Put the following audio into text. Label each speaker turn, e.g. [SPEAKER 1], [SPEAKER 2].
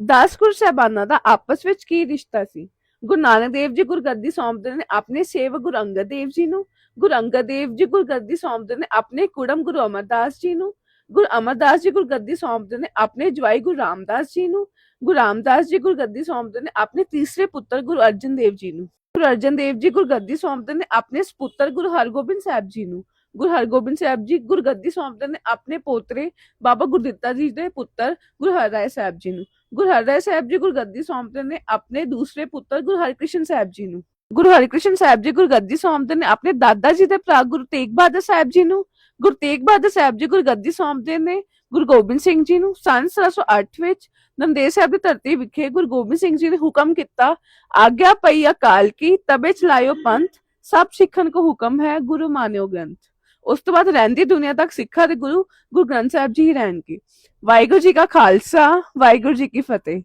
[SPEAKER 1] ਦਸ ਗੁਰ ਸਾਹਿਬਾਨਾਂ ਦਾ ਆਪਸ ਵਿੱਚ ਕੀ ਰਿਸ਼ਤਾ ਸੀ? ਗੁਰੂ ਨਾਨਕ ਦੇਵ ਜੀ ਗੁਰਗੱਦੀ ਸੌਂਪਦੇ ਨੇ ਆਪਣੇ ਸੇਵਕ ਗੁਰੂ ਅੰਗਦ ਦੇਵ ਜੀ ਨੂੰ, ਗੁਰੂ ਅੰਗਦ ਦੇਵ ਜੀ ਗੁਰਗੱਦੀ ਸੌਂਪਦੇ ਨੇ ਆਪਣੇ ਕੁੜਮ ਗੁਰੂ ਅਮਰਦਾਸ ਜੀ ਨੂੰ, ਗੁਰੂ ਅਮਰਦਾਸ ਜੀ ਗੁਰਗੱਦੀ ਸੌਂਪਦੇ ਨੇ ਆਪਣੇ ਜਵਾਈ ਗੁਰੂ ਰਾਮਦਾਸ ਜੀ ਨੂੰ, ਗੁਰੂ ਰਾਮਦਾਸ ਜੀ ਗੁਰਗੱਦੀ ਸੌਂਪਦੇ ਨੇ ਆਪਣੇ ਤੀਸਰੇ ਪੁੱਤਰ ਗੁਰੂ ਅਰਜਨ ਦੇਵ ਜੀ ਨੂੰ, ਗੁਰੂ ਅਰਜਨ ਦੇਵ ਜੀ ਗੁਰਗੱਦੀ ਸੌਂਪਦੇ ਨੇ ਆਪਣੇ ਸਪੁੱਤਰ ਗੁਰੂ ਹਰਗੋਬਿੰਦ ਸਾਹਿਬ ਜੀ ਨੂੰ, ਗੁਰੂ ਹਰਗੋਬਿੰਦ ਸਾਹਿਬ ਜੀ ਗੁਰਗੱਦੀ ਸੌਂਪਦੇ ਨੇ ਆਪਣੇ ਪੋਤਰੇ ਬਾਬਾ ਗੁਰਦਿੱਤਾ ਜੀ ਦੇ ਪੁੱਤਰ ਗੁਰੂ ਹਰਰਾਏ ਸਾਹਿਬ ਜੀ ਨੂੰ ਗੁਰੂ ਹਰਰਾਏ ਸਾਹਿਬ ਜੀ ਗੁਰਗੱਦੀ ਸੌਂਪਦੇ ਨੇ ਆਪਣੇ ਦੂਸਰੇ ਪੁੱਤਰ ਗੁਰੂ ਹਰਿਕ੍ਰਿਸ਼ਨ ਸਾਹਿਬ ਜੀ ਨੂੰ ਗੁਰੂ ਹਰਿਕ੍ਰਿਸ਼ਨ ਸਾਹਿਬ ਜੀ ਗੁਰਗੱਦੀ ਸੌਂਪਦੇ ਨੇ ਆਪਣੇ ਦਾਦਾ ਜੀ ਦੇ ਭਰਾ ਗੁਰੂ ਤੇਗ ਬਹਾਦਰ ਸਾਹਿਬ ਜੀ ਨੂੰ ਗੁਰੂ ਤੇਗ ਬਹਾਦਰ ਸਾਹਿਬ ਜੀ ਗੁਰਗੱਦੀ ਸੌਂਪਦੇ ਨੇ ਗੁਰੂ ਗੋਬਿੰਦ ਸਿੰਘ ਜੀ ਨੂੰ ਸੰਨ 1708 ਵਿੱਚ ਨੰਦੇੜ ਸਾਹਿਬ ਦੀ ਧਰਤੀ ਵਿਖੇ ਗੁਰੂ ਗੋਬਿੰਦ ਸਿੰਘ ਜੀ ਨੇ ਹੁਕਮ ਕੀਤਾ ਆਗਿਆ ਪਈ ਅਕਾਲ ਕੀ ਤਬੇ ਚਲਾਇਓ ਪੰਥ ਸਭ ਸਿੱਖਣ ਕੋ ਹੁਕਮ ਹੈ ਗੁਰੂ ਮਾਨਿਓ ਗ੍ਰੰਥ ਉਸ ਤੋਂ ਬਾਅਦ ਰਹਿੰਦੀ ਦੁਨੀਆ ਤੱਕ ਸਿੱਖਾਂ ਦੇ ਗੁਰੂ ਗੁਰੂ ਗ੍ਰੰਥ ਸਾਹਿਬ ਜੀ ਹੀ ਰਹਿਣਗੇ। ਵਾਹਿਗੁਰੂ ਜੀ ਕਾ ਖਾਲਸਾ, ਵਾਹਿਗੁਰੂ ਜੀ ਕੀ ਫਤਿਹ।